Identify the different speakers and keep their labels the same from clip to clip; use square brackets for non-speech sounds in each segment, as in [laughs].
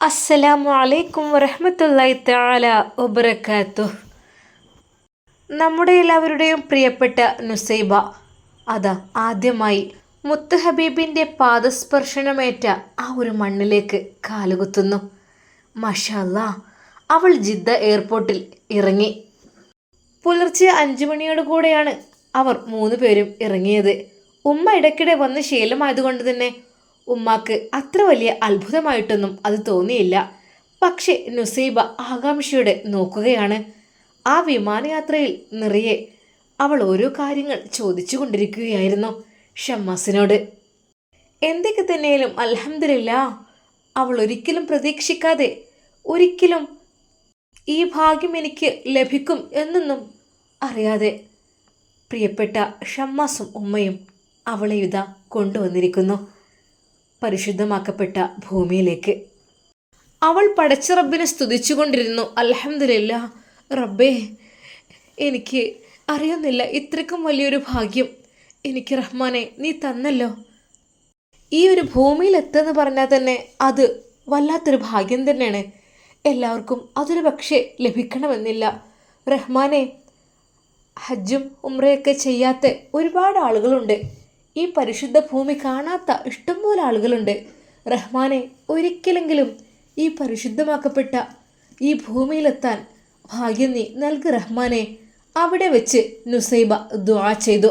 Speaker 1: അസ്സലാമു അലൈക്കും വറഹ്മത്തുള്ളാഹി താല ഒബറക്കാത്തു നമ്മുടെ എല്ലാവരുടെയും പ്രിയപ്പെട്ട നുസൈബ അതാ ആദ്യമായി മുത്ത് ഹബീബിന്റെ പാദസ്പർശനമേറ്റ ആ ഒരു മണ്ണിലേക്ക് കാലുകുത്തുന്നു. മഷാല്ല അവൾ ജിദ്ദ എയർപോർട്ടിൽ ഇറങ്ങി. പുലർച്ചെ അഞ്ചു മണിയോട് കൂടെയാണ് അവർ മൂന്ന് പേരും ഇറങ്ങിയത്. ഉമ്മ ഇടയ്ക്കിടെ വന്ന് ശീലമായതുകൊണ്ട് തന്നെ ഉമ്മാക്ക് അത്ര വലിയ അത്ഭുതമായിട്ടൊന്നും അത് തോന്നിയില്ല. പക്ഷേ നുസൈബ ആകാംക്ഷയോടെ നോക്കുകയാണ്. ആ വിമാനയാത്രയിൽ നിറയെ അവൾ ഓരോ കാര്യങ്ങൾ ചോദിച്ചു കൊണ്ടിരിക്കുകയായിരുന്നു ഷമ്മാസിനോട്. എന്തൊക്കെ തന്നെയാലും അലഹമില്ല അവൾ ഒരിക്കലും പ്രതീക്ഷിക്കാതെ ഒരിക്കലും ഈ ഭാഗ്യം എനിക്ക് ലഭിക്കും എന്നൊന്നും അറിയാതെ പ്രിയപ്പെട്ട ഷമ്മാസും ഉമ്മയും അവളെ ഇതാ കൊണ്ടുവന്നിരിക്കുന്നു. പരിശുദ്ധമാക്കപ്പെട്ട ഭൂമിയിലേക്ക്. അവൾ പടച്ച റബ്ബിനെ സ്തുതിച്ചുകൊണ്ടിരുന്നു. അലഹമില്ല റബ്ബേ എനിക്ക് അറിയുന്നില്ല. ഇത്രക്കും വലിയൊരു ഭാഗ്യം എനിക്ക് റഹ്മാനെ നീ തന്നല്ലോ. ഈ ഒരു ഭൂമിയിൽ എത്തുമെന്ന് പറഞ്ഞാൽ തന്നെ അത് വല്ലാത്തൊരു ഭാഗ്യം തന്നെയാണ്. എല്ലാവർക്കും അതൊരു പക്ഷേ ലഭിക്കണമെന്നില്ല. റഹ്മാനെ ഹജ്ജും ഉമ്രയൊക്കെ ചെയ്യാത്ത ഒരുപാട് ആളുകളുണ്ട്. ഈ പരിശുദ്ധ ഭൂമി കാണാത്ത ഇഷ്ടംപോലെ ആളുകളുണ്ട്. റഹ്മാനെ ഒരിക്കലെങ്കിലും ഈ പരിശുദ്ധമാക്കപ്പെട്ട ഈ ഭൂമിയിലെത്താൻ ഭാഗ്യം നീ നൽകു റഹ്മാനെ. അവിടെ വെച്ച് നുസൈബ ദുആ ചെയ്തു.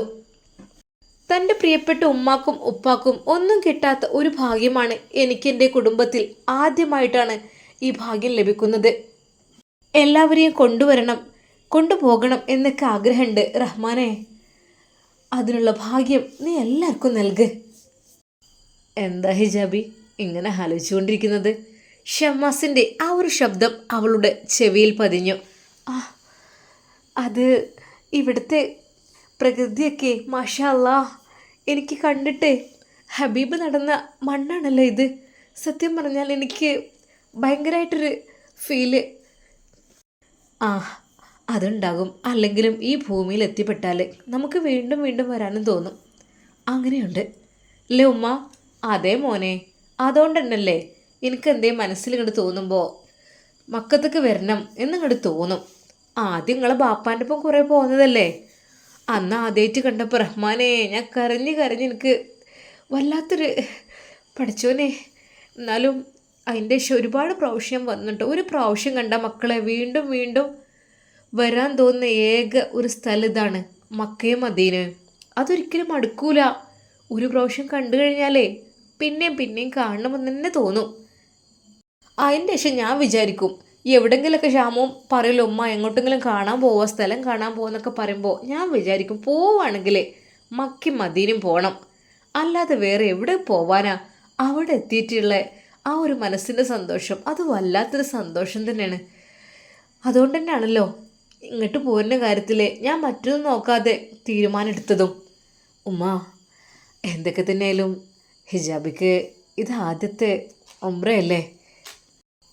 Speaker 1: തന്റെ പ്രിയപ്പെട്ട ഉമ്മാക്കും ഉപ്പാക്കും ഒന്നും കിട്ടാത്ത ഒരു ഭാഗ്യമാണ് എനിക്ക് എന്റെ കുടുംബത്തിൽ ആദ്യമായിട്ടാണ് ഈ ഭാഗ്യം ലഭിക്കുന്നത്. എല്ലാവരെയും കൊണ്ടുവരണം കൊണ്ടുപോകണം എന്നൊക്കെ ആഗ്രഹമുണ്ട് റഹ്മാനെ. അതിനുള്ള ഭാഗ്യം നീ എല്ലാവർക്കും നൽക്. എന്താ ഹിജാബി? ഇങ്ങനെ ആലോചിച്ചുകൊണ്ടിരിക്കുന്നത്. ഷമ്മാസിന്റെ ആ ഒരു ശബ്ദം അവളുടെ ചെവിയിൽ പതിഞ്ഞു. ആ അത് ഇവിടുത്തെ പ്രകൃതിയൊക്കെ മാഷല്ല എനിക്ക് കണ്ടിട്ട് ഹബീബ് നടന്ന മണ്ണാണല്ലോ ഇത്. സത്യം പറഞ്ഞാൽ എനിക്ക് ഭയങ്കരമായിട്ടൊരു ഫീൽ. ആ അതുണ്ടാകും. അല്ലെങ്കിലും ഈ ഭൂമിയിൽ എത്തിപ്പെട്ടാൽ നമുക്ക് വീണ്ടും വീണ്ടും വരാനും തോന്നും. അങ്ങനെയുണ്ട്. അല്ലേ ഉമ്മ? അതേ മോനെ. അതുകൊണ്ട് തന്നെയല്ലേ എനിക്ക് എന്തേ മനസ്സിൽ ഇങ്ങോട്ട് തോന്നുമ്പോൾ മക്കത്തൊക്കെ വരണം എന്നിങ്ങോട്ട് തോന്നും. ആദ്യം നിങ്ങളെ ബാപ്പാന്റെ ഒപ്പം കുറേ പോകുന്നതല്ലേ അന്ന് ആദ്യമായിട്ട് കണ്ടപ്പോൾ റഹ്മാനെ ഞാൻ കരഞ്ഞ് കരഞ്ഞ് എനിക്ക് വല്ലാത്തൊരു പഠിച്ചോനെ. എന്നാലും അതിന്റെ ഒരുപാട് പ്രാവശ്യം വന്നിട്ട് ഒരു പ്രാവശ്യം കണ്ട മക്കളെ വീണ്ടും വീണ്ടും വരാൻ തോന്നുന്ന ഏക ഒരു സ്ഥലം ഇതാണ് മക്കയും മദീനയും. അതൊരിക്കലും അടുക്കൂല. ഒരു പ്രാവശ്യം കണ്ടു കഴിഞ്ഞാലേ പിന്നെയും പിന്നെയും കാണണമെന്ന് തന്നെ തോന്നും. അതിന്റെ ശേഷം ഞാൻ വിചാരിക്കും എവിടെങ്കിലൊക്കെ ക്ഷാമവും പറയല്ലോ ഉമ്മ എങ്ങോട്ടെങ്കിലും കാണാൻ പോവാ സ്ഥലം കാണാൻ പോകുന്നൊക്കെ പറയുമ്പോൾ ഞാൻ വിചാരിക്കും പോവുകയാണെങ്കിൽ മക്കി മദീനും പോകണം അല്ലാതെ വേറെ എവിടെ പോവാനാ? അവിടെ എത്തിയിട്ടുള്ള ആ ഒരു മനസ്സിന്റെ സന്തോഷം അത് വല്ലാത്തൊരു സന്തോഷം തന്നെയാണ്. അതുകൊണ്ട് തന്നെയാണല്ലോ ഇങ്ങോട്ട് പോരുന്ന കാര്യത്തിൽ ഞാൻ മറ്റൊന്നും നോക്കാതെ തീരുമാനമെടുത്തതും. ഉമ്മ എന്തൊക്കെ തന്നെയായാലും ഹിജാബിക്ക് ഇത് ആദ്യത്തെ ഒമ്രയല്ലേ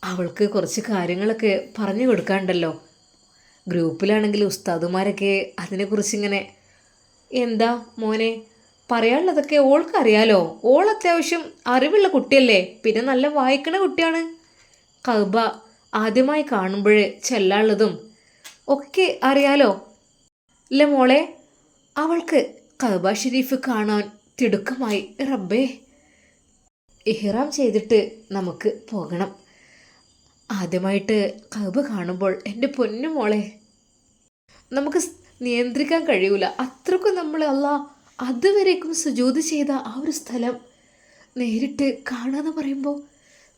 Speaker 1: അവൾക്ക് കുറച്ച് കാര്യങ്ങളൊക്കെ പറഞ്ഞു കൊടുക്കാണ്ടല്ലോ ഗ്രൂപ്പിലാണെങ്കിൽ ഉസ്താദുമാരൊക്കെ അതിനെക്കുറിച്ച് ഇങ്ങനെ എന്താ മോനെ പറയാനുള്ളതൊക്കെ ഓൾക്കറിയാലോ? ഓൾ അത്യാവശ്യം അറിവുള്ള കുട്ടിയല്ലേ പിന്നെ നല്ല വായിക്കണ കുട്ടിയാണ്. കൗബ ആദ്യമായി കാണുമ്പോൾ ചെല്ലാനുള്ളതും ഒക്കെ അറിയാലോ? അല്ലേ മോളെ അവൾക്ക് കഅബ ഷെരീഫ് കാണാൻ തിടുക്കമായി. റബ്ബേ. ഇഹ്റാം ചെയ്തിട്ട് നമുക്ക് പോകണം. ആദ്യമായിട്ട് കഅബ കാണുമ്പോൾ എന്റെ പൊന്നു മോളെ നമുക്ക് നിയന്ത്രിക്കാൻ കഴിയൂല. അത്രക്കും നമ്മൾ അല്ല അതുവരേക്കും സുജൂത് ചെയ്ത ആ ഒരു സ്ഥലം നേരിട്ട് കാണാന്ന് പറയുമ്പോൾ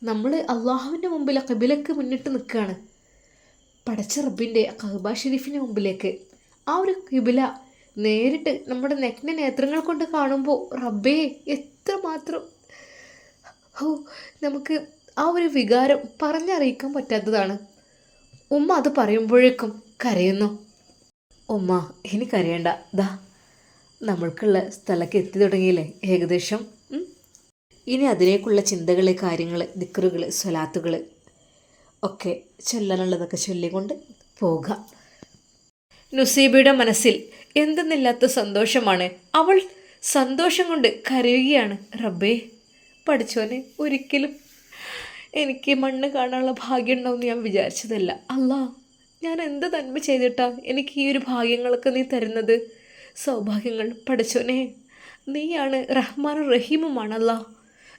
Speaker 1: നമ്മൾ അള്ളാഹുവിന്റെ മുമ്പിൽ കബിലക്ക് മുന്നിട്ട് നിൽക്കുകയാണ് പടച്ച റബ്ബിന്റെ കഹബ ഷെരീഫിന്റെ മുമ്പിലേക്ക് ആ ഒരു കിബില നേരിട്ട് നമ്മുടെ നഗ്ന നേത്രങ്ങൾ കൊണ്ട് കാണുമ്പോൾ റബ്ബേ എത്രമാത്രം ഓ നമുക്ക് ആ ഒരു വികാരം പറഞ്ഞറിയിക്കാൻ പറ്റാത്തതാണ്. ഉമ്മ അത് പറയുമ്പോഴേക്കും കരയുന്നു. ഉമ്മ ഇനി കരയണ്ട. ദാ നമ്മൾക്കുള്ള സ്ഥലക്ക് എത്തി തുടങ്ങിയില്ലേ ഏകദേശം? ഇനി അതിലേക്കുള്ള ചിന്തകൾ കാര്യങ്ങൾ ദിക്കറുകൾ സ്വലാത്തുകൾ ഒക്കെ ചൊല്ലാനുള്ളതൊക്കെ ചൊല്ലിക്കൊണ്ട് പോകുക നുസീബയുടെ മനസ്സിൽ എന്തെന്നില്ലാത്ത സന്തോഷമാണ്. അവൾ സന്തോഷം കൊണ്ട് കരയുകയാണ്. റബ്ബേ പഠിച്ചോനെ ഒരിക്കലും എനിക്ക് മണ്ണ് കാണാനുള്ള ഭാഗ്യം ഉണ്ടാവും ഞാൻ വിചാരിച്ചതല്ല. അല്ലാ ഞാൻ എന്ത് നന്മ ചെയ്തിട്ടാ എനിക്ക് ഈ ഒരു ഭാഗ്യങ്ങളൊക്കെ നീ തരുന്നത്? സൗഭാഗ്യങ്ങൾ പഠിച്ചോനെ നീയാണ് റഹ്മാനും റഹീമുമാണല്ല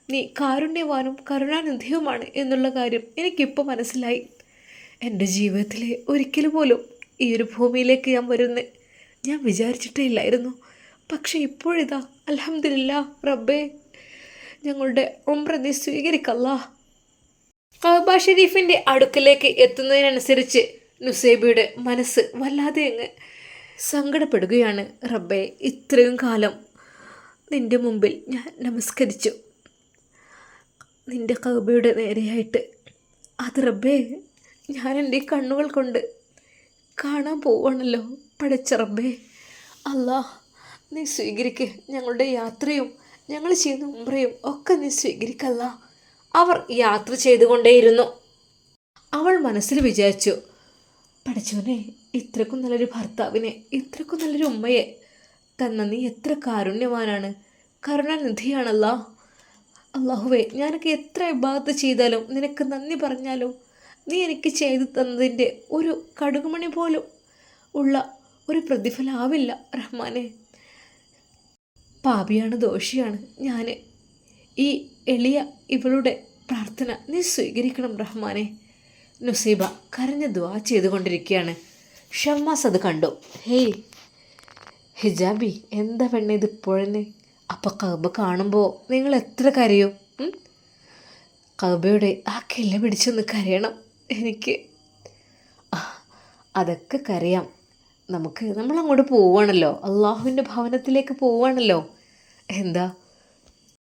Speaker 1: നീ കാരുണ്യവാനും കരുണാനിധിയുമാണ് എന്നുള്ള കാര്യം എനിക്കിപ്പോൾ മനസ്സിലായി. എന്റെ ജീവിതത്തിലെ ഒരിക്കലും പോലും ഈ ഒരു ഭൂമിയിലേക്ക് ഞാൻ വരുന്നത് ഞാൻ വിചാരിച്ചിട്ടേ ഇല്ലായിരുന്നു. പക്ഷേ ഇപ്പോഴിതാ അലഹമില്ല റബ്ബേ ഞങ്ങളുടെ ഉംറ നീ സ്വീകരിക്കല്ല. കഅബ ഷെരീഫിന്റെ അടുക്കലേക്ക് എത്തുന്നതിനനുസരിച്ച് നുസൈബയുടെ മനസ്സ് വല്ലാതെ അങ്ങ് സങ്കടപ്പെടുകയാണ്. റബ്ബേ ഇത്രയും കാലം നിന്റെ മുമ്പിൽ ഞാൻ നമസ്കരിച്ചു. നിന്റെ കൗബയുടെ നേരെയായിട്ട്. അത് റബ്ബേ ഞാൻ എന്റെ കണ്ണുകൾ കൊണ്ട് കാണാൻ പോവാണല്ലോ പടച്ച റബ്ബേ. അല്ലാ നീ സ്വീകരിക്ക്. ഞങ്ങളുടെ യാത്രയും ഞങ്ങൾ ചെയ്യുന്ന ഉമ്രയും ഒക്കെ നീ സ്വീകരിക്കല്ല. അവർ യാത്ര ചെയ്തുകൊണ്ടേയിരുന്നു. അവൾ മനസ്സിൽ വിചാരിച്ചു പഠിച്ചോനെ ഇത്രക്കും നല്ലൊരു ഭർത്താവിനെ ഇത്രക്കും നല്ലൊരു ഉമ്മയെ. തന്ന നീ എത്ര കാരുണ്യവാനാണ്. കരുണാനിധിയാണല്ലോ. അള്ളാഹുവേ ഞാനൊക്കെ എത്ര ഇബാദത്ത് ചെയ്താലും നിനക്ക് നന്ദി പറഞ്ഞാലും നീ എനിക്ക് ചെയ്തു തന്നതിന്റെ ഒരു കടുകുമണി പോലും ഉള്ള ഒരു പ്രതിഫലമാവില്ല റഹ്മാനെ. പാപിയാണ് ദോഷിയാണ്. ഞാൻ ഈ എളിയ ഇവളുടെ പ്രാർത്ഥന നീ സ്വീകരിക്കണം റഹ്മാനെ. നുസീബ കരഞ്ഞ ദ്വാ ചെയ്തുകൊണ്ടിരിക്കുകയാണ്. ഷമ്മാസ് അത് കണ്ടു. ഹേയ് ഹിജാബി എന്താ പെണ്ണേ ഇത് ഇപ്പോഴന്നെ? അപ്പം കബ് കാണുമ്പോൾ നിങ്ങൾ എത്ര കരയും? കബയുടെ ആ കില്ല പിടിച്ചൊന്ന് കരയണം എനിക്ക്. അതൊക്കെ കരയാം. നമുക്ക് നമ്മൾ അങ്ങോട്ട് പോവാണല്ലോ അള്ളാഹുവിന്റെ ഭവനത്തിലേക്ക് പോവാണല്ലോ എന്താ?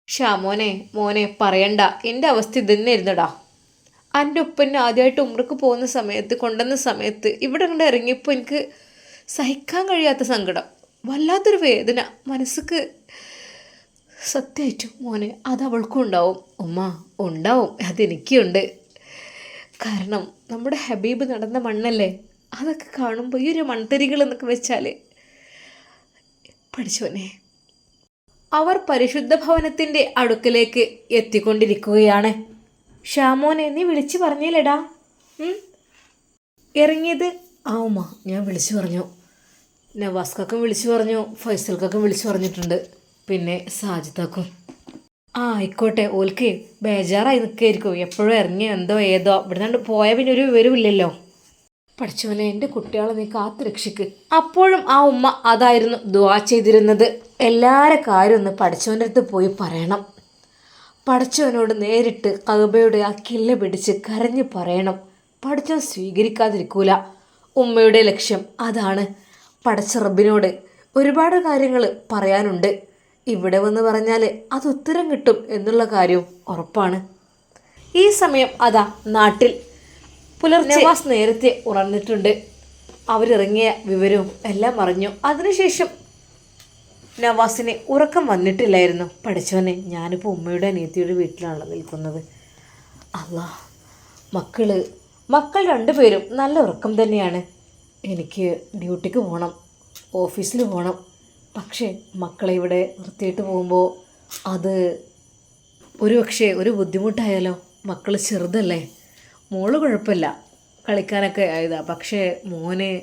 Speaker 1: ഷാ മോനെ മോനെ പറയണ്ട. എന്റെ അവസ്ഥ ഇതന്നെ ഇരുന്നടാ എന്റെ ഉപ്പന്നെ ആദ്യമായിട്ട് ഉമ്രക്ക് പോകുന്ന സമയത്ത് കൊണ്ടുവന്ന സമയത്ത് ഇവിടെ അങ്ങോട്ട് ഇറങ്ങിയപ്പോൾ എനിക്ക് സഹിക്കാൻ കഴിയാത്ത സങ്കടം. വല്ലാത്തൊരു വേദന. മനസ്സിക്ക് സത്യമായിട്ടും മോനെ അത് അവൾക്കും ഉണ്ടാവും. ഉമ്മ ഉണ്ടാവും. അതെനിക്കുണ്ട്. കാരണം നമ്മുടെ ഹബീബ് നടന്ന മണ്ണല്ലേ? അതൊക്കെ കാണുമ്പോൾ ഈ ഒരു മൺതരികൾ എന്നൊക്കെ വെച്ചാൽ പഠിച്ചോനെ അവർ പരിശുദ്ധ ഭവനത്തിന്റെ അടുക്കലേക്ക് എത്തിക്കൊണ്ടിരിക്കുകയാണ്. ഷാമോനെ നീ വിളിച്ചു പറഞ്ഞില്ലടാ? ഇറങ്ങിയത്? ആ ഉമ്മ ഞാൻ വിളിച്ചു പറഞ്ഞു. നവാസ്കൊക്കെ വിളിച്ചു പറഞ്ഞു ഫൈസൽക്കൊക്കെ വിളിച്ചു പറഞ്ഞിട്ടുണ്ട്. പിന്നെ സാജിദാക്കും ആ ആയിക്കോട്ടെ. ഓൽക്ക് ബേജാറായി നിൽക്കായിരിക്കും. എപ്പോഴും ഇറങ്ങി എന്തോ ഏതോ. ഇവിടെ നിന്ന് പോയാൽ പിന്നെ ഒരു വിവരമില്ലല്ലോ പഠിച്ചവനെ എന്റെ കുട്ടികളെ നീ കാത്തു രക്ഷിക്ക്. അപ്പോഴും ആ ഉമ്മ അതായിരുന്നു ദുവാ ചെയ്തിരുന്നത്. എല്ലാരെ കാര്യം ഒന്ന് പഠിച്ചവന്റെ അടുത്ത് പോയി പറയണം. പഠിച്ചവനോട് നേരിട്ട് കൗബയുടെ ആ കില്ല പിടിച്ച് കരഞ്ഞു പറയണം. പഠിച്ചവൻ സ്വീകരിക്കാതിരിക്കൂല. ഉമ്മയുടെ ലക്ഷ്യം അതാണ്. പഠിച്ച റബ്ബിനോട് ഒരുപാട് കാര്യങ്ങൾ പറയാനുണ്ട്. ഇവിടെ വന്ന് പറഞ്ഞാൽ അത് ഉത്തരം കിട്ടും എന്നുള്ള കാര്യവും ഉറപ്പാണ്. ഈ സമയം അതാ നാട്ടിൽ. പുലർച്ചെ നേരത്തെ ഉണർന്നിട്ടുണ്ട് അവരിറങ്ങിയ വിവരവും എല്ലാം അറിഞ്ഞു. അതിനുശേഷം നവാസിന് ഉറക്കം വന്നിട്ടില്ലായിരുന്നു. പഠിച്ചവനെ ഞാനിപ്പോൾ ഉമ്മയുടെ അനിയത്തിയുടെ വീട്ടിലാണ് നിൽക്കുന്നത്. അല്ലാ മക്കൾ മക്കൾ രണ്ടുപേരും നല്ല ഉറക്കം തന്നെയാണ്. എനിക്ക് ഡ്യൂട്ടിക്ക് പോകണം ഓഫീസിൽ പോകണം പക്ഷേ മക്കളെ ഇവിടെ നിർത്തിയിട്ട് പോകുമ്പോൾ അത് ഒരു പക്ഷേ ഒരു ബുദ്ധിമുട്ടായാലോ? മക്കൾ ചെറുതല്ലേ? മോൾ കുഴപ്പമില്ല. കളിക്കാനൊക്കെ ആയതാ. പക്ഷേ മോനെ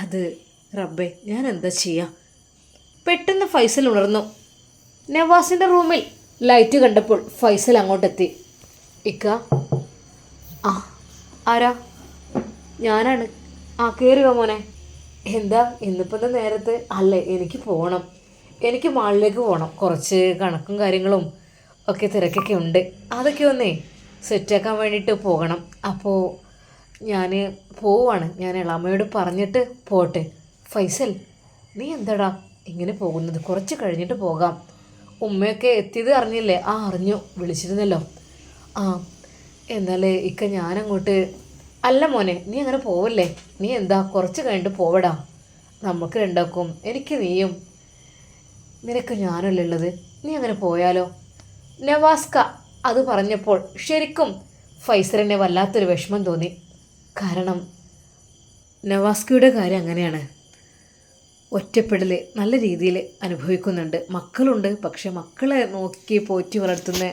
Speaker 1: അത് റബ്ബേ ഞാൻ എന്താ ചെയ്യുക പെട്ടെന്ന് ഫൈസൽ ഉണർന്നു. നവാസിന്റെ റൂമിൽ ലൈറ്റ് കണ്ടപ്പോൾ ഫൈസൽ അങ്ങോട്ടെത്തി. ഇക്ക. ആ ആരാ? ഞാനാണ്. ആ കയറുക മോനെ. എന്താ ഇന്നിപ്പം നേരത്ത്? അല്ലേ എനിക്ക് പോകണം എനിക്ക് മാളിലേക്ക് പോകണം കുറച്ച് കണക്കും കാര്യങ്ങളും ഒക്കെ തിരക്കൊക്കെ ഉണ്ട്. അതൊക്കെ ഒന്നേ സെറ്റാക്കാൻ വേണ്ടിയിട്ട് പോകണം. അപ്പോൾ ഞാൻ പോവാണ്. ഞാൻ ഇളാമ്മയോട് പറഞ്ഞിട്ട് പോട്ടെ. ഫൈസൽ നീ എന്താടാ ഇങ്ങനെ പോകുന്നത്? കുറച്ച് കഴിഞ്ഞിട്ട് പോകാം. ഉമ്മയൊക്കെ എത്തിയത് അറിഞ്ഞില്ലേ? ആ അറിഞ്ഞു. വിളിച്ചിരുന്നല്ലോ. ആ എന്നാൽ ഇക്ക ഞാനങ്ങോട്ട് അല്ല മോനെ നീ അങ്ങനെ പോവല്ലേ? നീ എന്താ കുറച്ച് കഴിഞ്ഞിട്ട് പോവടാ. നമുക്ക് രണ്ടാക്കും എനിക്ക് നീയും. നിനക്ക് ഞാനല്ലേ ഉള്ളത്? നീ അങ്ങനെ പോയാലോ? നവാസ്ക അത് പറഞ്ഞപ്പോൾ ശരിക്കും ഫൈസറിനെ വല്ലാത്തൊരു വിഷമം തോന്നി. കാരണം നവാസ്കയുടെ കാര്യം അങ്ങനെയാണ്. ഒറ്റപ്പെടൽ നല്ല രീതിയിൽ അനുഭവിക്കുന്നുണ്ട്. മക്കളുണ്ട് പക്ഷേ മക്കളെ നോക്കി പോറ്റി വളർത്തുന്ന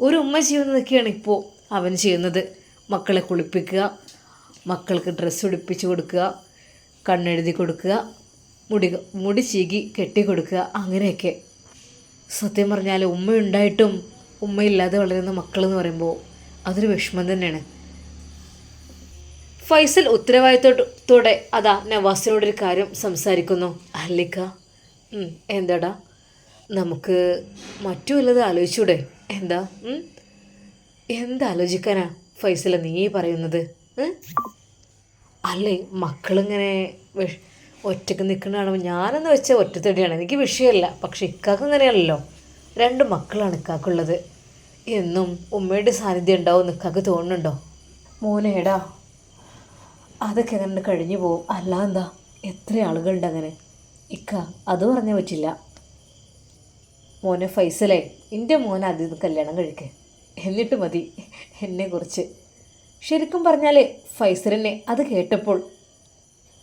Speaker 1: ഒരു ഉമ്മ ചെയ്യുന്നതൊക്കെയാണ് ഇപ്പോൾ അവൻ ചെയ്യുന്നത്. മക്കളെ കുളിപ്പിക്കുക മക്കൾക്ക് ഡ്രസ്സ് ഉടുപ്പിച്ച് കൊടുക്കുക കണ്ണെഴുതി കൊടുക്കുക മുടി മുടി ചീകി കെട്ടി കൊടുക്കുക അങ്ങനെയൊക്കെ. സത്യം പറഞ്ഞാൽ ഉമ്മയുണ്ടായിട്ടും ഉമ്മയില്ലാതെ വളരുന്ന മക്കളെന്ന് പറയുമ്പോൾ അതൊരു വിഷമം തന്നെയാണ്. ഫൈസൽ ഉത്തരവാദിത്വത്തോടെ അതാ നവാസിനോടൊരു കാര്യം സംസാരിക്കുന്നു. അല്ലിക്ക എന്താടാ? നമുക്ക് മറ്റു വല്ലത് ആലോചിച്ചൂടെ? എന്താ എന്താ എന്താലോചിക്കാനാ ഫൈസല നീ പറയുന്നത്? അല്ലേ മക്കളിങ്ങനെ ഒറ്റയ്ക്ക് നിൽക്കണതാണ് ഞാനെന്ന് വെച്ചാൽ ഒറ്റത്തടിയാണ്. എനിക്ക് വിഷയമല്ല പക്ഷെ ഇക്കാക്ക് അങ്ങനെയല്ലല്ലോ രണ്ട് മക്കളാണ് ഇക്കാക്കുള്ളത്. എന്നും ഉമ്മയുടെ സാന്നിധ്യം ഉണ്ടാവും ഇക്കാക്ക് തോന്നുന്നുണ്ടോ? മോനേടാ അതൊക്കെ അങ്ങനെ കഴിഞ്ഞു പോവും. അല്ല എന്താ? എത്ര ആളുകളുണ്ട് അങ്ങനെ? ഇക്ക അത് പറഞ്ഞാൽ പറ്റില്ല. മോനെ ഫൈസലേ എന്റെ മോനെ അതിൽ നിന്ന് കല്യാണം കഴിക്കേ. എന്നിട്ട് മതി എന്നെക്കുറിച്ച് ശരിക്കും പറഞ്ഞാൽ ഫൈസലിനെ അത് കേട്ടപ്പോൾ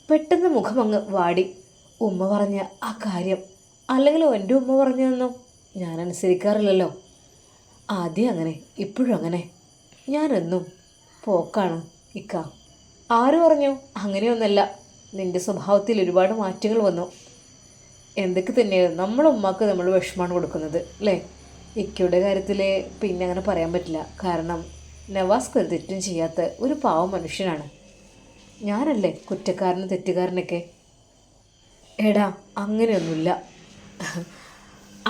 Speaker 1: പെട്ടെന്ന് മുഖമങ്ങ് വാടി. ഉമ്മ പറഞ്ഞ ആ കാര്യം അല്ലെങ്കിൽ എന്റെ ഉമ്മ പറഞ്ഞതെന്നോ ഞാൻ അനുസരിക്കാറില്ലല്ലോ. ആദ്യം അങ്ങനെ ഇപ്പോഴും അങ്ങനെ. ഞാനെന്നും പോക്കാണ് ഇക്ക. ആര് പറഞ്ഞു? അങ്ങനെയൊന്നല്ല. നിന്റെ സ്വഭാവത്തിൽ ഒരുപാട് മാറ്റങ്ങൾ വന്നു. എന്തൊക്കെ തന്നെയാണ് നമ്മളെ ഉമ്മാക്ക് നമ്മൾ വിഷമമാണ് കൊടുക്കുന്നത് അല്ലേ? ഇക്കയുടെ കാര്യത്തിൽ പിന്നെ അങ്ങനെ പറയാൻ പറ്റില്ല. കാരണം നവാസ്ക്ക് ഒരു തെറ്റും ചെയ്യാത്ത ഒരു പാവം മനുഷ്യനാണ്. ഞാനല്ലേ കുറ്റക്കാരനും തെറ്റുകാരനൊക്കെ? എടാ അങ്ങനെയൊന്നുമില്ല.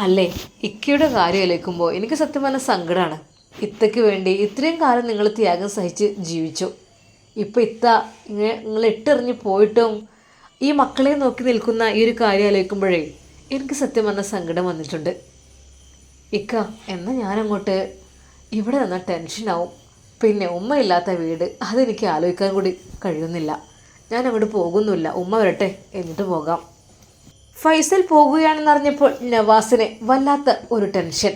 Speaker 1: അല്ലേ ഇക്കയുടെ കാര്യം അലേക്കുമ്പോൾ എനിക്ക് സത്യം പറഞ്ഞ സങ്കടമാണ് ഇത്തയ്ക്ക് വേണ്ടി ഇത്രയും കാലം നിങ്ങൾ ത്യാഗം സഹിച്ച് ജീവിച്ചു. ഇപ്പം ഇത്ത ഇങ്ങനെ നിങ്ങൾ ഇട്ടെറിഞ്ഞ് പോയിട്ടും ഈ മക്കളെ നോക്കി നിൽക്കുന്ന ഈ ഒരു കാര്യം ആലോചിക്കുമ്പോഴേ എനിക്ക് സത്യം പറഞ്ഞ സങ്കടം വന്നിട്ടുണ്ട്. ഇക്ക എന്നാൽ ഞാനങ്ങോട്ട് ഇവിടെ നിന്നാൽ ടെൻഷനാവും. പിന്നെ ഉമ്മയില്ലാത്ത വീട് അതെനിക്ക് ആലോചിക്കാൻ കൂടി കഴിയുന്നില്ല. ഞാൻ അങ്ങോട്ട് പോകുന്നില്ല ഉമ്മ വരട്ടെ എന്നിട്ട് പോകാം. ഫൈസൽ പോകുകയാണെന്നറിഞ്ഞപ്പോൾ നവാസിന് വല്ലാത്ത ഒരു ടെൻഷൻ.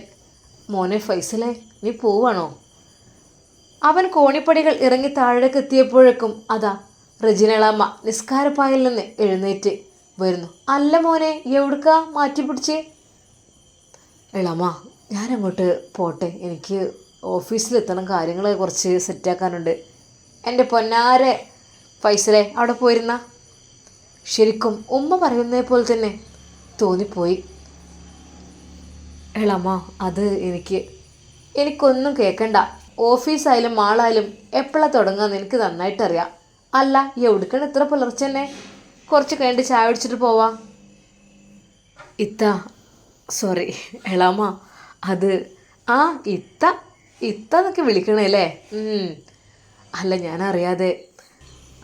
Speaker 1: മോനെ ഫൈസലെ നീ പോവാണോ? അവൻ കോണിപ്പടികൾ ഇറങ്ങി താഴേക്ക് എത്തിയപ്പോഴേക്കും അതാ റജിനളമ്മ നിസ്കാരപ്പായിൽ നിന്ന് എഴുന്നേറ്റ് വരുന്നു. അല്ല മോനെ എവിടുക്ക മാറ്റി പിടിച്ചേ ഞാനങ്ങോട്ട് പോട്ടെ. എനിക്ക് ഓഫീസിലെത്തണം. കാര്യങ്ങൾ കുറച്ച് സെറ്റാക്കാനുണ്ട്. എന്റെ പൊന്നാരെ ഫൈസലെ അവിടെ പോയിരുന്ന? ശരിക്കും ഉമ്മ പറയുന്നത് പോലെ തന്നെ തോന്നിപ്പോയി. എളമ്മ അത് എനിക്ക് എനിക്കൊന്നും കേൾക്കണ്ട ഓഫീസായാലും മാളായാലും എപ്പോഴാണ് തുടങ്ങാന്ന് എനിക്ക് നന്നായിട്ടറിയാം. അല്ല എവിടുക്കാണ് ഇത്ര പുലർച്ചെ തന്നെ കുറച്ച് കഴിഞ്ഞിട്ട് ചായ കുടിച്ചിട്ട് പോവാ. ഇത്ത സോറി എളാമ അത് ആ ഇത്ത ഇത്ത വിളിക്കണല്ലേ? വിളിക്കണേ അല്ലേ അല്ല ഞാൻ അറിയാതെ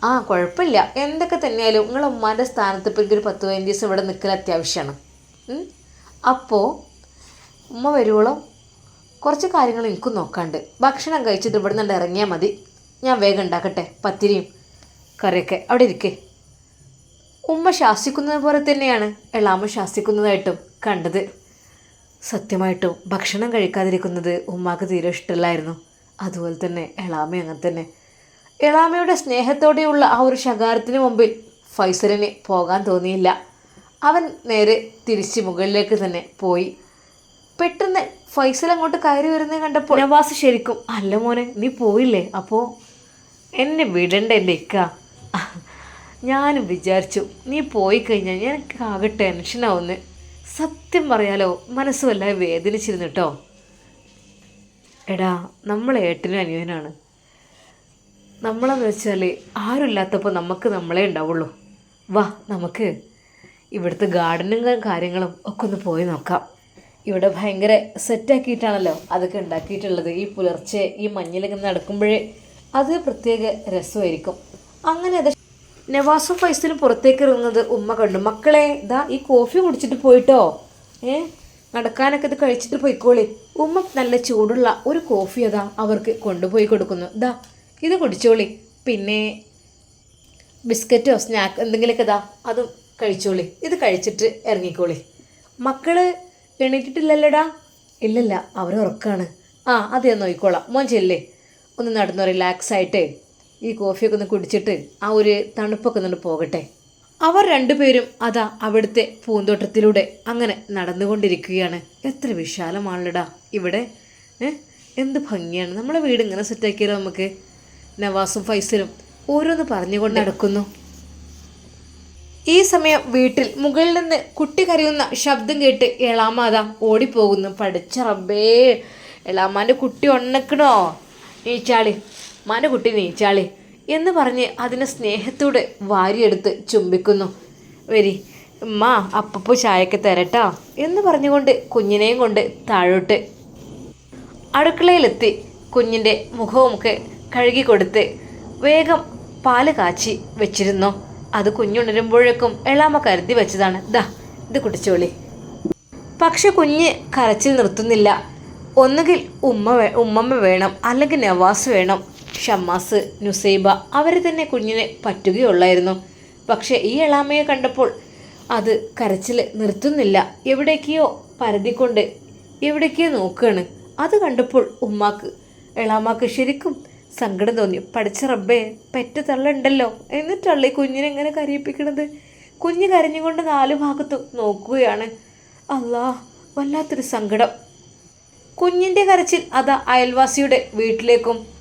Speaker 1: ആ കുഴപ്പമില്ല എന്തൊക്കെ തന്നെയായാലും നിങ്ങളെ ഉമ്മാന്റെ സ്ഥാനത്ത് ഇപ്പോൾ എനിക്കൊരു പത്ത് പതിനഞ്ച് ദിവസം ഇവിടെ നിൽക്കൽ അത്യാവശ്യമാണ് അപ്പോൾ ഉമ്മ വരുവോളം കുറച്ച് കാര്യങ്ങൾ എനിക്കും നോക്കാണ്ട്. ഭക്ഷണം കഴിച്ചിട്ട് ഇവിടെ നിന്ന് ഇറങ്ങിയാൽ മതി. ഞാൻ വേഗം ഉണ്ടാക്കട്ടെ. പത്തിരിയും കറിയൊക്കെ അവിടെ ഇരിക്കേ. ഉമ്മ ശാസിക്കുന്നത് പോലെ തന്നെയാണ്. എളാമ്മ ശാസിക്കുന്നതായിട്ടും കണ്ടത്. സത്യമായിട്ടും ഭക്ഷണം കഴിക്കാതിരിക്കുന്നത് ഉമ്മാക്ക് തീരെ ഇഷ്ടമല്ലായിരുന്നു. അതുപോലെ തന്നെ എളാമ അങ്ങനെ തന്നെ. എളാമയുടെ സ്നേഹത്തോടെയുള്ള ആ ഒരു ശകാരത്തിന് മുമ്പിൽ ഫൈസലിന് പോകാൻ തോന്നിയില്ല. അവൻ നേരെ തിരിച്ച് മുകളിലേക്ക് തന്നെ പോയി. പെട്ടെന്ന് ഫൈസൽ അങ്ങോട്ട് കയറി വരുന്നത് കണ്ടപ്പോൾ നവാസ് ശരിക്കും അല്ല മോനെ നീ പോയില്ലേ? അപ്പോൾ എന്നെ വിടണ്ട എന്റെ ഇക്ക? ഞാനും വിചാരിച്ചു നീ പോയി കഴിഞ്ഞാൽ എനിക്ക് ആകെ ടെൻഷനാവുന്നു സത്യം പറയാലോ മനസ്സ് വേദനിച്ചിരുന്നു കേട്ടോ എടാ നമ്മൾ ഏട്ടനും അനിയനാണ്. നമ്മളെന്ന് വെച്ചാൽ ആരുമില്ലാത്തപ്പോൾ നമുക്ക് നമ്മളെ ഉണ്ടാവുള്ളൂ. വാ നമുക്ക് ഇവിടുത്തെ ഗാർഡനും കാര്യങ്ങളും ഒക്കെ ഒന്ന് പോയി നോക്കാം. ഇവിടെ ഭയങ്കര സെറ്റാക്കിയിട്ടാണല്ലോ അതൊക്കെ ഉണ്ടാക്കിയിട്ടുള്ളത്. ഈ പുലർച്ചെ ഈ മഞ്ഞിലൊക്കെ നടക്കുമ്പോഴേ അത് പ്രത്യേക രസമായിരിക്കും. അങ്ങനെ അത് നവാസും ഫൈസലും പുറത്തേക്ക് ഇറങ്ങുന്നത് ഉമ്മ കണ്ടു. മക്കളെ ഇതാ ഈ കോഫി കുടിച്ചിട്ട് പോയിട്ടോ? ഏ? നടക്കാനൊക്കെ ഇത് കഴിച്ചിട്ട് പോയിക്കോളി. ഉമ്മ നല്ല ചൂടുള്ള ഒരു കോഫി അതാ അവർക്ക് കൊണ്ടുപോയി കൊടുക്കുന്നു. ഇതാ ഇത് കുടിച്ചോളി. പിന്നെ ബിസ്ക്കറ്റോ സ്നാക്ക് എന്തെങ്കിലുമൊക്കെ ഇതാ അതും കഴിച്ചോളി. ഇത് കഴിച്ചിട്ട് ഇറങ്ങിക്കോളി. മക്കൾ എണീറ്റിട്ടില്ലല്ലോടാ? ഇല്ലല്ല അവർ ഉറക്കാണ്. ആ അതെ നോയിക്കോളാം മോൻ ചെല്ലേ. ഒന്ന് നടന്നു റിലാക്സ് ആയിട്ട്. ഈ കോഫിയൊക്കെ ഒന്ന് കുടിച്ചിട്ട് ആ ഒരു തണുപ്പൊക്കെ ഒന്ന് പോകട്ടെ. അവർ രണ്ടുപേരും അതാ അവിടുത്തെ പൂന്തോട്ടത്തിലൂടെ അങ്ങനെ നടന്നുകൊണ്ടിരിക്കുകയാണ്. എത്ര വിശാലമാണല്ലടാ. ഇവിടെ എന്ത് ഭംഗിയാണ്. നമ്മളെ വീട് ഇങ്ങനെ സെറ്റാക്കിയാലോ നമുക്ക്? നവാസും ഫൈസലും ഓരോന്ന് പറഞ്ഞുകൊണ്ട് നടക്കുന്നു. ഈ സമയം വീട്ടിൽ മുകളിൽ നിന്ന് കുട്ടി കരയുന്ന ശബ്ദം കേട്ട് എളാമാത ഓടിപ്പോകുന്നു. പഠിച്ച റബ്ബേ എളാമാന്റെ കുട്ടി ഉണ്ണക്കണോ ഈ മാന്റെ കുട്ടി നീച്ചാളെ എന്ന് പറഞ്ഞ് അതിനെ സ്നേഹത്തോടെ വാരിയെടുത്ത് ചുംബിക്കുന്നു. വരി ഉമ്മ അപ്പപ്പോ ചായക്ക് തരട്ടാ? എന്ന് പറഞ്ഞുകൊണ്ട് കുഞ്ഞിനെയും കൊണ്ട് താഴോട്ട് അടുക്കളയിലെത്തി. കുഞ്ഞിന്റെ മുഖവുമൊക്കെ കഴുകി കൊടുത്ത് വേഗം പാൽ കാച്ചി വെച്ചിരുന്നു. അത് കുഞ്ഞുണരുമ്പോഴേക്കും എളാമ കരുതി വെച്ചതാണ്. ദാ ഇത് കുടിച്ചോളി. പക്ഷെ കുഞ്ഞ് കരച്ചിൽ നിർത്തുന്നില്ല. ഒന്നുകിൽ ഉമ്മ ഉമ്മമ്മ വേണം അല്ലെങ്കിൽ നവാസ് വേണം. ഷമ്മാസ് നുസൈബ അവരെ തന്നെ കുഞ്ഞിനെ പറ്റുകയുള്ളായിരുന്നു. പക്ഷേ ഈ എളാമയെ കണ്ടപ്പോൾ അത് കരച്ചിൽ നിർത്തുന്നില്ല. എവിടേക്കോ പരതിക്കൊണ്ട് എവിടേക്കോ നോക്കുകയാണ് അത് കണ്ടപ്പോൾ ഉമ്മാക്ക് എളാമാക്ക് ശരിക്കും സങ്കടം തോന്നി. പഠിച്ച റബ്ബേ പെറ്റ തള്ളുണ്ടല്ലോ. എന്നിട്ടല്ലേ കുഞ്ഞിനെ എങ്ങനെ കരയിപ്പിക്കണത്? കുഞ്ഞ് കരഞ്ഞുകൊണ്ട് നാല് ഭാഗത്തും നോക്കുകയാണ്. അല്ലാ വല്ലാത്തൊരു സങ്കടം. കുഞ്ഞിന്റെ കരച്ചിൽ അതാ അയൽവാസിയുടെ വീട്ടിലേക്കും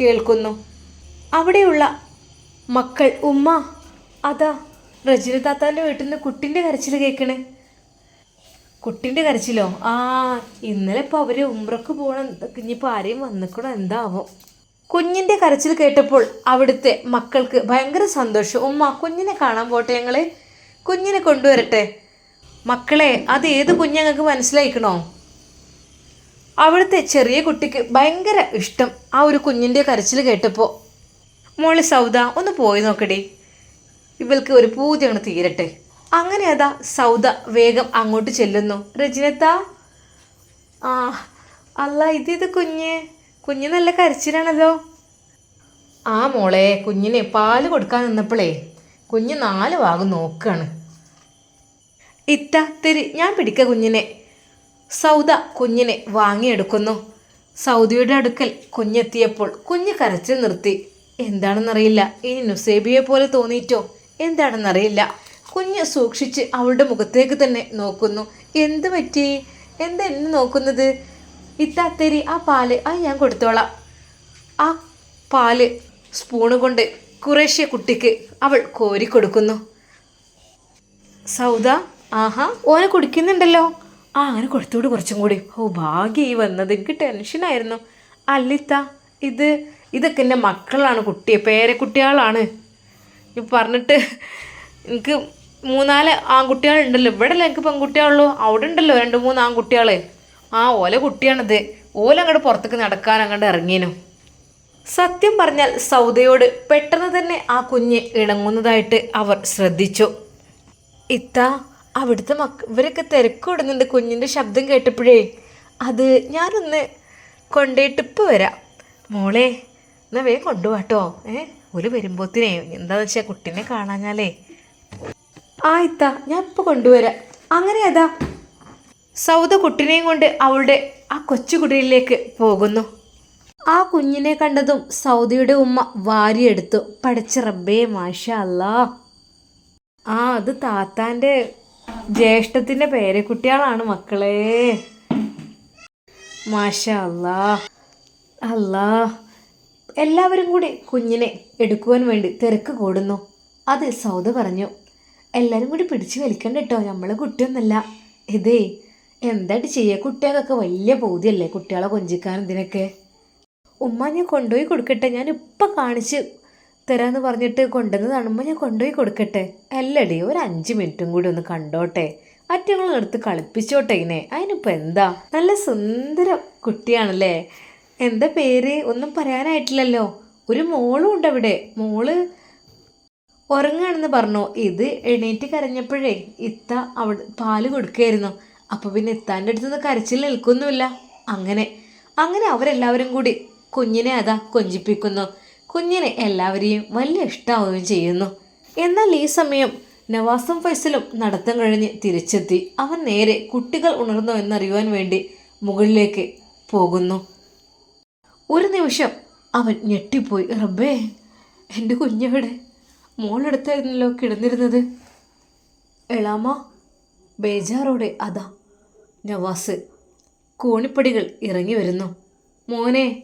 Speaker 1: കേൾക്കുന്നു. അവിടെയുള്ള മക്കൾ ഉമ്മ അതാ റജിന താത്താന്റെ വീട്ടിൽ നിന്ന് കുട്ടിന്റെ കരച്ചിൽ കേൾക്കണേ കുട്ടിന്റെ കരച്ചിലോ? ആ ഇന്നലെ ഇപ്പോൾ അവർ ഉമ്രക്ക് പോകണം ഇനിയിപ്പോൾ ആരെയും വന്നിക്കണോ എന്താവോ? കുഞ്ഞിന്റെ കരച്ചിൽ കേട്ടപ്പോൾ അവിടുത്തെ മക്കൾക്ക് ഭയങ്കര സന്തോഷം. ഉമ്മ കുഞ്ഞിനെ കാണാൻ പോട്ടെ ഞങ്ങൾ കുഞ്ഞിനെ കൊണ്ടുവരട്ടെ? മക്കളെ അത് ഏത് കുഞ്ഞങ്ങൾക്ക് മനസ്സിലായിക്കണോ? അവിടുത്തെ ചെറിയ കുട്ടിക്ക് ഭയങ്കര ഇഷ്ടം ആ ഒരു കുഞ്ഞിന്റെ കരച്ചിൽ കേട്ടപ്പോൾ മോളെ സൗദ ഒന്ന് പോയി നോക്കടി. ഇവൾക്ക് ഒരു പൂജ അങ്ങ് തീരട്ടെ. അങ്ങനെ അതാ സൗദ വേഗം അങ്ങോട്ട് ചെല്ലുന്നു. രജനത്ത? ആ അല്ല ഇത് ഇത് കുഞ്ഞ്. കുഞ്ഞ് നല്ല കരച്ചിലാണല്ലോ. ആ മോളെ കുഞ്ഞിനെ പാൽ കൊടുക്കാൻ നിന്നപ്പോഴേ കുഞ്ഞ് നാല് ഭാഗം നോക്കുകയാണ് ഇത്ത തെരി ഞാൻ പിടിക്ക കുഞ്ഞിനെ. സൗദ കുഞ്ഞിനെ വാങ്ങിയെടുക്കുന്നു. സൗദിയുടെ അടുക്കൽ കുഞ്ഞെത്തിയപ്പോൾ കുഞ്ഞ് കരച്ചിൽ നിർത്തി. എന്താണെന്നറിയില്ല. ഇനി നുസേബിയെ പോലെ തോന്നിയിട്ടോ? എന്താണെന്നറിയില്ല. കുഞ്ഞ് സൂക്ഷിച്ച് അവളുടെ മുഖത്തേക്ക് തന്നെ നോക്കുന്നു. എന്ത് പറ്റി? എന്താ എന്നെ നോക്കുന്നത്? ഇത്താത്തേരി ആ പാൽ അത് ഞാൻ കൊടുത്തോളാം. ആ പാൽ സ്പൂണ് കൊണ്ട് കുറേശ്ശെ കുട്ടിക്ക് അവൾ കോരി കൊടുക്കുന്നു. സൗദ ആഹാ ഓനെ കുടിക്കുന്നുണ്ടല്ലോ. ആ അങ്ങനെ കൊടുത്തോട് കുറച്ചും കൂടി. ഓ ഭാഗ്യമായി വന്നത്. എനിക്ക് ടെൻഷനായിരുന്നു അല്ലിത്ത ഇത് ഇതൊക്കെ എന്റെ മക്കളാണ് കുട്ടിയെ പേരക്കുട്ടികളാണ്. പറഞ്ഞിട്ട് എനിക്ക് മൂന്നാൽ ആൺകുട്ടികളുണ്ടല്ലോ. ഇവിടെ അല്ലേ എനിക്ക് പെൺകുട്ടികളുള്ളൂ. അവിടെ ഉണ്ടല്ലോ രണ്ട് മൂന്ന് ആൺകുട്ടികൾ ആ ഓല കുട്ടിയാണിത്. ഓല അങ്ങോട്ട് പുറത്തേക്ക് നടക്കാൻ അങ്ങോട്ട് ഇറങ്ങിയനു സത്യം പറഞ്ഞാൽ സൗദയോട് പെട്ടെന്ന് തന്നെ ആ കുഞ്ഞ് ഇണങ്ങുന്നതായിട്ട് അവർ ശ്രദ്ധിച്ചു. ഇത്ത അവിടുത്തെ മക്ക ഇവരൊക്കെ തിരക്കിടുന്നുണ്ട് കുഞ്ഞിന്റെ ശബ്ദം കേട്ടപ്പോഴേ അത് ഞാനൊന്ന് കൊണ്ടേട്ട് ഇപ്പോൾ വരാം. മോളെ എന്നാ വേഗം കൊണ്ടുപോട്ടോ ഏ ഒരു വരുമ്പോത്തിനേ എന്താണെന്ന് വെച്ചാൽ കുട്ടീനെ കാണാഞ്ഞാലേ. ആ ഞാൻ ഇപ്പോൾ കൊണ്ടുവരാം. അങ്ങനെ അതാ സൗദ കുട്ടിനെയും കൊണ്ട് അവളുടെ ആ കൊച്ചു കുടിലേക്ക് പോകുന്നു. ആ കുഞ്ഞിനെ കണ്ടതും സൗദിയുടെ ഉമ്മ വാരിയെടുത്തു. പഠിച്ച റബ്ബേ മാഷ അല്ലാ ആ അത് താത്താന്റെ ജ്യേഷ്ഠത്തിന്റെ പേരക്കുട്ടികളാണ് മക്കളെ. മാഷ അല്ലാ. അല്ലാ എല്ലാവരും കൂടി കുഞ്ഞിനെ എടുക്കുവാൻ വേണ്ടി തിരക്ക് കൂടുന്നു. അത് സൗദ പറഞ്ഞു. എല്ലാവരും കൂടി പിടിച്ചു വലിക്കണ്ട കേട്ടോ നമ്മളെ കുട്ടിയൊന്നല്ല. ഇതേ എന്തായിട്ട് ചെയ്യുക കുട്ടികൾക്കൊക്കെ വലിയ ബോധ്യമല്ലേ കുട്ടികളെ കൊഞ്ചിക്കാൻ ഇതിനൊക്കെ? ഉമ്മ ഞാൻ കൊണ്ടുപോയി കൊടുക്കട്ടെ. ഞാൻ ഇപ്പം കാണിച്ച് തരാമെന്ന് പറഞ്ഞിട്ട് കൊണ്ടുവന്നതാണ് ഉമ്മ ഞാൻ കൊണ്ടുപോയി കൊടുക്കട്ടെ. അല്ലടി ഒരു അഞ്ച് മിനിറ്റും കൂടി ഒന്ന് കണ്ടോട്ടെ. അറ്റങ്ങളും എടുത്ത് കളിപ്പിച്ചോട്ടെ ഇങ്ങനെ അതിനിപ്പോൾ എന്താ? നല്ല സുന്ദര കുട്ടിയാണല്ലേ? എന്താ പേര്? ഒന്നും പറയാനായിട്ടില്ലല്ലോ. ഒരു മോളും ഉണ്ട് അവിടെ മോൾ ഉറങ്ങുകയാണെന്ന് പറഞ്ഞു? ഇത് എണീറ്റ് കരഞ്ഞപ്പോഴേ ഇത്ത അവിടെ പാൽ കൊടുക്കുകയായിരുന്നു അപ്പോൾ പിന്നെ ഇത്താന്റെ അടുത്തൊന്നും നിന്ന് കരച്ചിൽ നിൽക്കുന്നുമില്ല. അങ്ങനെ. അങ്ങനെ അവരെല്ലാവരും കൂടി കുഞ്ഞിനെ അതാ കൊഞ്ചിപ്പിക്കുന്നു. കുഞ്ഞിനെ എല്ലാവരെയും വലിയ ഇഷ്ടമാവുകയും ചെയ്യുന്നു. എന്നാൽ ഈ സമയം നവാസും ഫൈസലും നടത്തം കഴിഞ്ഞ് തിരിച്ചെത്തി. അവൻ നേരെ കുട്ടികൾ ഉണർന്നോ എന്നറിയുവാൻ വേണ്ടി മുകളിലേക്ക് പോകുന്നു. ഒരു നിമിഷം അവൻ ഞെട്ടിപ്പോയി. റബ്ബേ എന്റെ കുഞ്ഞവിടെ? മോളെടുത്തായിരുന്നല്ലോ കിടന്നിരുന്നത്. എളാമ ബേജാറോടെ അതാ. നവാസ് കോണിപ്പടികൾ ഇറങ്ങി വരുന്നു. മോനെ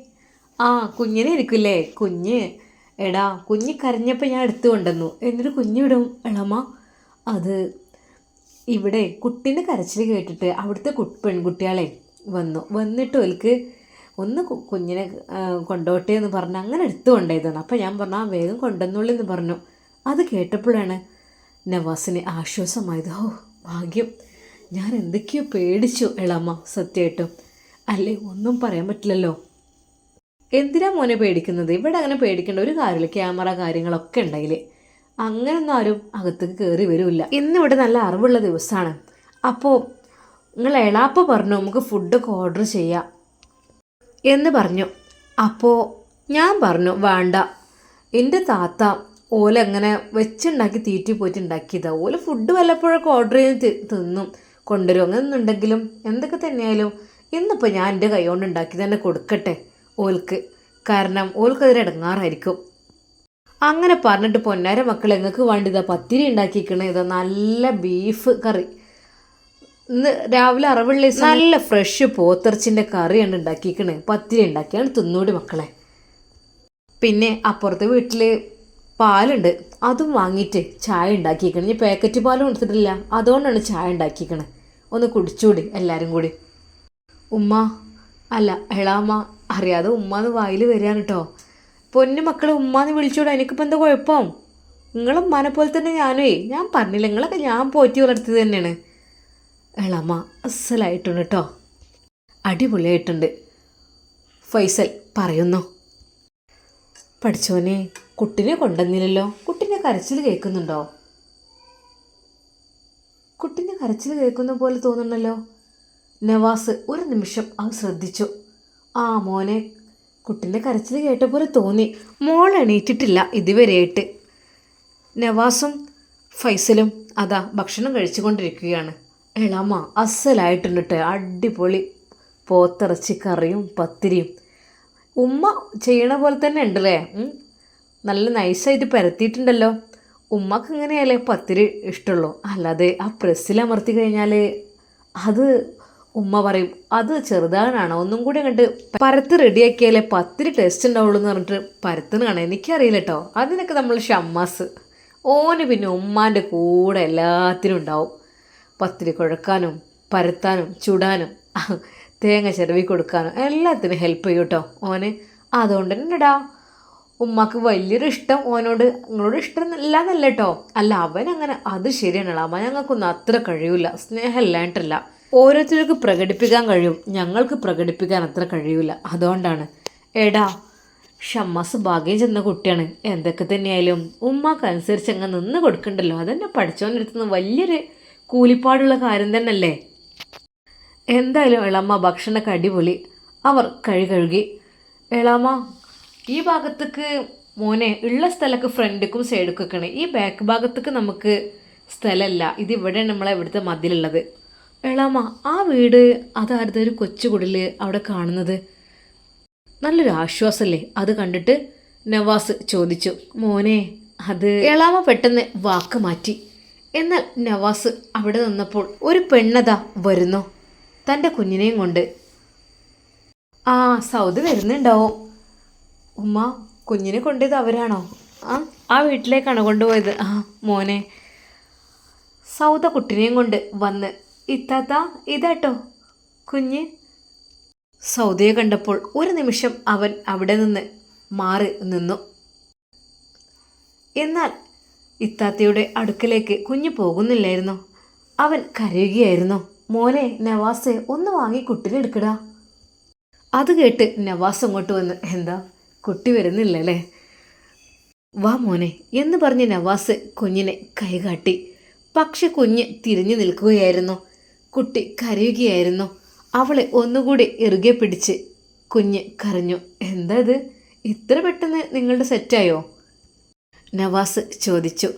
Speaker 1: ആ കുഞ്ഞിനെ ഇരിക്കില്ലേ കുഞ്ഞ്. എടാ കുഞ്ഞ് കരഞ്ഞപ്പോൾ ഞാൻ എടുത്തു കൊണ്ടുവന്നു. എന്നിട്ട് കുഞ്ഞ് വിടും. എളമ്മ അത് ഇവിടെ കുട്ടീന്റെ കരച്ചിൽ കേട്ടിട്ട് അവിടുത്തെ പെൺകുട്ടികളെ വന്നു. വന്നിട്ട് ഓൽക്ക് ഒന്ന് കുഞ്ഞിനെ കൊണ്ടോട്ടെ എന്ന് പറഞ്ഞ്. അങ്ങനെ എടുത്തു കൊണ്ടുപോയതാണ്. അപ്പോൾ ഞാൻ പറഞ്ഞു ആ വേഗം കൊണ്ടുവന്നുള്ളൂ എന്ന് പറഞ്ഞു. അത് കേട്ടപ്പോഴാണ് നവാസിന് ആശ്വാസമായത്. ഓ ഭാഗ്യം. ഞാൻ എന്തൊക്കെയോ പേടിച്ചു ഇളമ്മ സത്യമായിട്ടും അല്ലേ ഒന്നും പറയാൻ പറ്റില്ലല്ലോ. എന്തിനാ മോനെ പേടിക്കുന്നത്? ഇവിടെ അങ്ങനെ പേടിക്കേണ്ട. ഒരു കാര്യമില്ല ക്യാമറ കാര്യങ്ങളൊക്കെ ഉണ്ടെങ്കിൽ അങ്ങനൊന്നും ആരും അകത്തേക്ക് കയറി വരില്ല. ഇന്നിവിടെ നല്ല അറിവുള്ള ദിവസമാണ്. അപ്പോൾ നിങ്ങൾ എളാപ്പ പറഞ്ഞു നമുക്ക് ഫുഡൊക്കെ ഓർഡർ ചെയ്യാം എന്ന് പറഞ്ഞു. അപ്പോൾ ഞാൻ പറഞ്ഞു വേണ്ട. എന്റെ താത്ത ഓലങ്ങനെ വെച്ചുണ്ടാക്കി തീറ്റി പോയിട്ട് ഉണ്ടാക്കിയതാ. ഓല ഫുഡ് വല്ലപ്പോഴൊക്കെ ഓർഡർ ചെയ്ത് തിന്നും കൊണ്ടുവരും. അങ്ങനെ ഒന്നുണ്ടെങ്കിലും എന്തൊക്കെ തന്നെയായാലും ഇന്നിപ്പോൾ ഞാൻ എന്റെ കൈ കൊണ്ട് ഉണ്ടാക്കി തന്നെ കൊടുക്കട്ടെ. ഓൽക്ക്. കാരണം ഓൽക്കതൊരു ഇടങ്ങാറായിരിക്കും. അങ്ങനെ പറഞ്ഞിട്ട് പൊന്നാര മക്കൾ എങ്ങൾക്ക് വേണ്ടിയതാ പത്തിരി ഉണ്ടാക്കിക്കണേ. ഇതാ നല്ല ബീഫ് കറി. ഇന്ന് രാവിലെ അറവുള്ള നല്ല ഫ്രഷ് പോത്തിറച്ചിന്റെ കറിയാണ് ഉണ്ടാക്കിക്കണേ. പത്തിരി ഉണ്ടാക്കിയാണ് തിന്നൂടി മക്കളെ. പിന്നെ അപ്പുറത്തെ വീട്ടിൽ പാലുണ്ട്. അതും വാങ്ങിയിട്ട് ചായ ഉണ്ടാക്കിക്കണേ. ഇനി പാക്കറ്റ് പാലും കൊടുത്തിട്ടില്ല. അതുകൊണ്ടാണ് ചായ ഉണ്ടാക്കിക്കണേ. ഒന്ന് കുടിച്ചൂടി എല്ലാവരും കൂടി. ഉമ്മ അല്ല എളാമ്മ അറിയാതെ ഉമ്മാന്ന് വായിൽ വരികയാണ് കേട്ടോ പൊന്നു മക്കളെ ഉമ്മാന്ന് വിളിച്ചോടാ എനിക്കിപ്പോൾ എന്താ കുഴപ്പം? നിങ്ങളും ഉമ്മാനെ പോലെ തന്നെ ഞാനേ ഞാൻ പറഞ്ഞില്ല നിങ്ങളൊക്കെ ഞാൻ പോറ്റി വളർത്തിയത് തന്നെയാണ്. എളമ്മ അസലായിട്ടുണ്ട് കേട്ടോ അടിപൊളിയായിട്ടുണ്ട്. ഫൈസൽ പറയുന്നു. പഠിച്ചോനെ കുട്ടിനെ കൊണ്ടുവന്നില്ലല്ലോ. കുട്ടിന്റെ കരച്ചിൽ കേൾക്കുന്നുണ്ടോ? കുട്ടിന്റെ കരച്ചിൽ കേൾക്കുന്ന പോലെ തോന്നുന്നല്ലോ നവാസ് ഒരു നിമിഷം അത് ശ്രദ്ധിച്ചു. ആ മോനെ കുട്ടിന്റെ കരച്ചിൽ കേട്ട പോലെ തോന്നി. മോൾ എണീറ്റിട്ടില്ല ഇതുവരെയായിട്ട്. നവാസും ഫൈസലും അതാ ഭക്ഷണം കഴിച്ചുകൊണ്ടിരിക്കുകയാണ്. എളമ അസലായിട്ടുണ്ട് അടിപൊളി പോത്തിറച്ചി കറിയും പത്തിരിയും. ഉമ്മ ചെയ്യണ പോലെ തന്നെ ഉണ്ടല്ലേ. നല്ല നൈസായിട്ട് പരത്തിയിട്ടുണ്ടല്ലോ. ഉമ്മക്ക് ഇങ്ങനെയല്ലേ പത്തിരി ഇഷ്ടമുള്ളൂ അല്ലാതെ ആ പ്രസ്സിൽ അമർത്തി കഴിഞ്ഞാൽ അത് ഉമ്മ പറയും അത് ചെറുതാനാണ് ഒന്നും കൂടി കണ്ട് പരത്ത് റെഡിയാക്കിയാലേ പത്തിരി ടേസ്റ്റ് ഉണ്ടാവുള്ളൂ എന്ന് പറഞ്ഞിട്ട് പരത്തുന്നതാണ് എനിക്കറിയില്ല കേട്ടോ അതിനൊക്കെ നമ്മൾ ഷമ്മാസ്. ഓന് പിന്നെ ഉമ്മാന്റെ കൂടെ എല്ലാത്തിനും ഉണ്ടാവും. പത്തിരി കുഴക്കാനും പരത്താനും ചുടാനും [laughs] തേങ്ങ ചിരവി കൊടുക്കാനും എല്ലാത്തിനും ഹെൽപ്പ് ചെയ്യും കേട്ടോ ഓന്. അതുകൊണ്ട് തന്നെടാ. ഉമ്മക്ക് വലിയൊരു ഇഷ്ടം ഓനോട് നിങ്ങളോട് ഇഷ്ടം ഇല്ല എന്നല്ല കേട്ടോ അല്ല അവനങ്ങനെ അത് ശരിയാണല്ലോ. അമ്മ ഞങ്ങൾക്കൊന്നും അത്ര കഴിയൂല. സ്നേഹം ഇല്ലാണ്ടല്ല ഓരോരുത്തർക്ക് പ്രകടിപ്പിക്കാൻ കഴിയും. ഞങ്ങൾക്ക് പ്രകടിപ്പിക്കാൻ അത്ര കഴിയൂല. അതുകൊണ്ടാണ്. എടാ ഷമ്മാസ് ഭാഗ്യം ചെന്ന കുട്ടിയാണ്. എന്തൊക്കെ തന്നെയായാലും ഉമ്മാക്ക് അനുസരിച്ച് അങ്ങ് നിന്ന് കൊടുക്കണ്ടല്ലോ. അതെന്നെ പഠിച്ചോണ്ടിരുത്തുന്ന വലിയൊരു കൂലിപ്പാടുള്ള കാര്യം തന്നെയല്ലേ? എന്തായാലും എളമ്മ ഭക്ഷണമൊക്കെ അടിപൊളി. അവർ കഴി കഴുകി. എളമ്മ ഈ ഭാഗത്തേക്ക് മോനെ ഉള്ള സ്ഥലമൊക്കെ ഫ്രണ്ടിക്കും സൈഡിക്കും ഈ ബാക്ക് ഭാഗത്തേക്ക് നമുക്ക് സ്ഥലമല്ല. ഇത് ഇവിടെയാണ് നമ്മളെ ഇവിടുത്തെ മതിലുള്ളത്. എളാമ്മ ആ വീട് അതായത് ഒരു കൊച്ചുകുടിൽ അവിടെ കാണുന്നത്. നല്ലൊരു ആശ്വാസമല്ലേ അത് കണ്ടിട്ട് നവാസ് ചോദിച്ചു. മോനെ അത് എളാമ പെട്ടെന്ന് വാക്ക് മാറ്റി. എന്നാൽ നവാസ് അവിടെ നിന്നപ്പോൾ ഒരു പെണ്ണത വരുന്നു. തന്റെ കുഞ്ഞിനെയും കൊണ്ട്. ആ സൗദ് വരുന്നുണ്ടാവും. ഉമ്മ കുഞ്ഞിനെ കൊണ്ടുപോയത് അവരാണോ? ആ ആ വീട്ടിലേക്കാണ് കൊണ്ടുപോയത്. ആ മോനെ. സൗദ കുട്ടിനെയും കൊണ്ട് വന്ന് ഇത്താത്ത ഇതാട്ടോ കുഞ്ഞ്. സൗദയെ കണ്ടപ്പോൾ ഒരു നിമിഷം അവൻ അവിടെ നിന്ന് മാറി നിന്നു. എന്നാൽ ഇത്താത്തയുടെ അടുക്കലേക്ക് കുഞ്ഞ് പോകുന്നില്ലായിരുന്നു. അവൻ കരയുകയായിരുന്നു മോനെ നവാസെ ഒന്ന് വാങ്ങി കുട്ടിനെടുക്കടാ അത് കേട്ട് നവാസ് അങ്ങോട്ട് വന്ന് എന്താ കുട്ടി വരുന്നില്ലല്ലേ? വാ മോനെ എന്ന് പറഞ്ഞ് നവാസ് കുഞ്ഞിനെ കൈകാട്ടി പക്ഷെ കുഞ്ഞ് തിരിഞ്ഞു നിൽക്കുകയായിരുന്നു. കുട്ടി കരയുകയായിരുന്നു. അവളെ ഒന്നുകൂടി ഇറുകെ പിടിച്ച് കുഞ്ഞ് കരഞ്ഞു. എന്താ ഇത് ഇത്ര പെട്ടെന്ന് നിങ്ങളുടെ സെറ്റായോ? നവാസ് ചോദിച്ചു.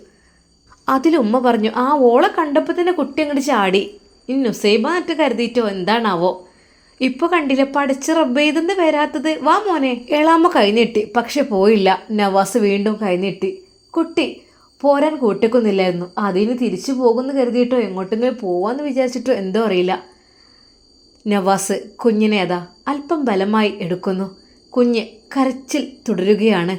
Speaker 1: അതിലുമ്മ പറഞ്ഞു ആ ഓളെ കണ്ടപ്പോൾ തന്നെ കുട്ടി അങ്ങോട്ട് ചാടി. ഇനി നുസൈബ എന്നിട്ട് കരുതിയിട്ടോ? എന്താണാവോ? ഇപ്പൊ കണ്ടില്ല പഠിച്ച് റബ്ബെയ്തെന്ന് വരാത്തത്. വാ മോനെ. ഏളാമ്മ കൈനീട്ടി പക്ഷെ പോയില്ല. നവാസ് വീണ്ടും കൈനീട്ടി കുട്ടി പോരാൻ കൂട്ടിക്കൊന്നില്ലായിരുന്നു. അതിന് തിരിച്ചു പോകുമെന്ന് കരുതിയിട്ടോ? എങ്ങോട്ടെങ്കിലും പോവാന്ന് വിചാരിച്ചിട്ടോ? എന്തോ അറിയില്ല. നവാസ് കുഞ്ഞിനെ അതാ അല്പം ബലമായി എടുക്കുന്നു. കുഞ്ഞ് കരച്ചിൽ തുടരുകയാണ്.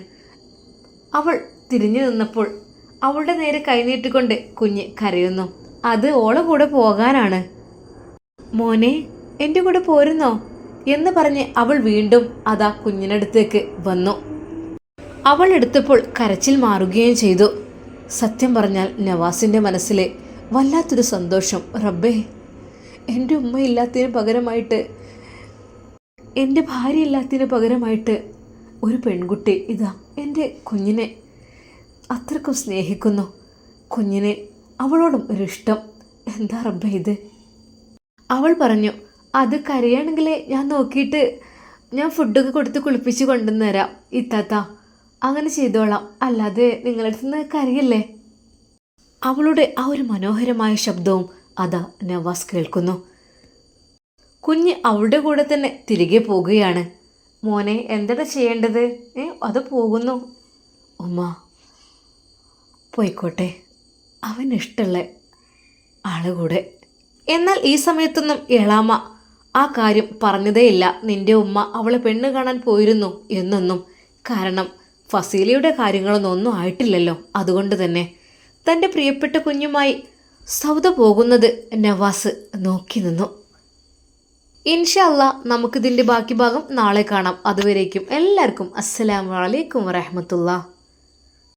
Speaker 1: അവൾ തിരിഞ്ഞു നിന്നപ്പോൾ അവളുടെ നേരെ കൈനീട്ടിക്കൊണ്ട് കുഞ്ഞ് കരയുന്നു. അത് ഓളെ കൂടെ പോകാനാണ്. മോനെ എന്റെ കൂടെ പോരുന്നോ? എന്ന് പറഞ്ഞ് അവൾ വീണ്ടും അതാ കുഞ്ഞിനടുത്തേക്ക് വന്നു. അവൾ എടുത്തപ്പോൾ കരച്ചിൽ മാറുകയും ചെയ്തു. സത്യം പറഞ്ഞാൽ നവാസിന്റെ മനസ്സിലെ വല്ലാത്തൊരു സന്തോഷം. റബ്ബേ എന്റെ ഉമ്മ ഇല്ലാത്തതിന് പകരമായിട്ട് എന്റെ ഭാര്യ ഇല്ലാത്തതിന് പകരമായിട്ട് ഒരു പെൺകുട്ടി ഇതാ എന്റെ കുഞ്ഞിനെ അത്രക്കും സ്നേഹിക്കുന്നു. കുഞ്ഞിനെ അവളോടും ഒരു ഇഷ്ടം. എന്താ റബ്ബ ഇത്? അവൾ പറഞ്ഞു അത് കരയാണെങ്കിൽ ഞാൻ നോക്കിയിട്ട് ഞാൻ ഫുഡൊക്കെ കൊടുത്ത് കുളിപ്പിച്ച് കൊണ്ടുവന്ന് തരാം. ഇത്താത്ത അങ്ങനെ ചെയ്തോളാം. അല്ലാതെ നിങ്ങളടുത്ത് നിന്ന് കരയല്ലേ? അവളുടെ ആ ഒരു മനോഹരമായ ശബ്ദവും അതാ നവാസ് കേൾക്കുന്നു. കുഞ്ഞ് അവളുടെ കൂടെ തന്നെ തിരികെ പോകുകയാണ്. മോനെ എന്താണ് ചെയ്യേണ്ടത്? ഏ അത് പോകുന്നു. ഉമ്മ പോയിക്കോട്ടെ. അവൻ ഇഷ്ടമുള്ള ആൾ കൂടെ എന്നാൽ ഈ സമയത്തൊന്നും എളാമ ആ കാര്യം പറഞ്ഞതേയില്ല. നിന്റെ ഉമ്മ അവളെ പെണ്ണ് കാണാൻ പോയിരുന്നു എന്നൊന്നും. കാരണം ഫസീലയുടെ കാര്യങ്ങളൊന്നും ഒന്നും ആയിട്ടില്ലല്ലോ. അതുകൊണ്ട് തന്നെ തന്റെ പ്രിയപ്പെട്ട കുഞ്ഞുമായി സൗദ പോകുന്നത് നവാസ് നോക്കി നിന്നു. ഇൻഷല്ല നമുക്കിതിന്റെ ബാക്കി ഭാഗം നാളെ കാണാം. അതുവരേക്കും എല്ലാവർക്കും അസ്സലാമു അലൈക്കും വറഹമത്തുള്ള